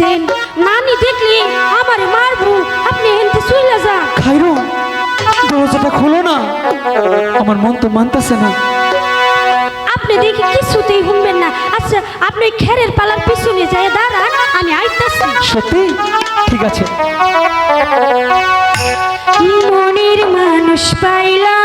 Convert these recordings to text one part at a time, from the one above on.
গেছেন নানি দেখলে আমারে মারবো। আপনি এনতে শুইলে যা খাইরো দরজাটা খুলো না। আমার মন তো মানতেছে না। আপনি দেখি কিছুতেই শুনবেন না। আচ্ছা আপনি খেরের পালার পিছনে যায় দাঁড়ান আমি আইতাছি। সত্যি? ঠিক আছে। মনের মানুষ পাইলা?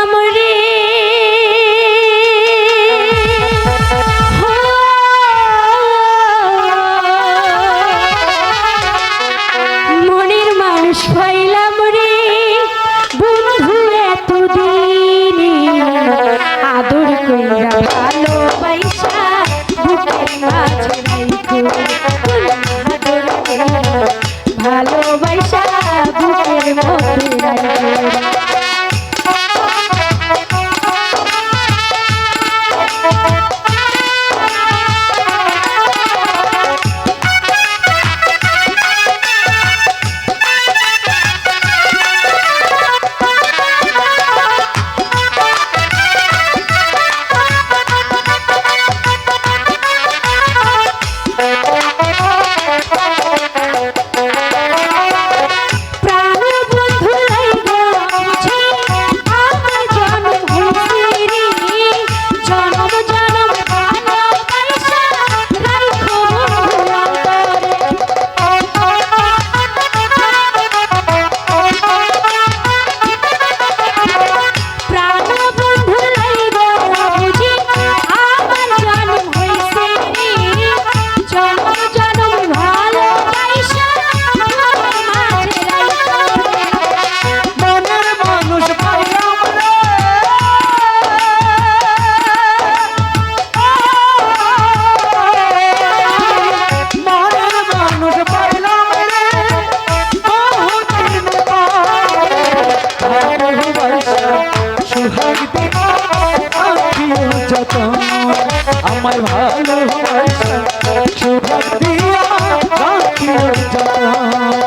মনে তোমায় ভালোবাসা সুভাগ দিয়া রাখিও জানা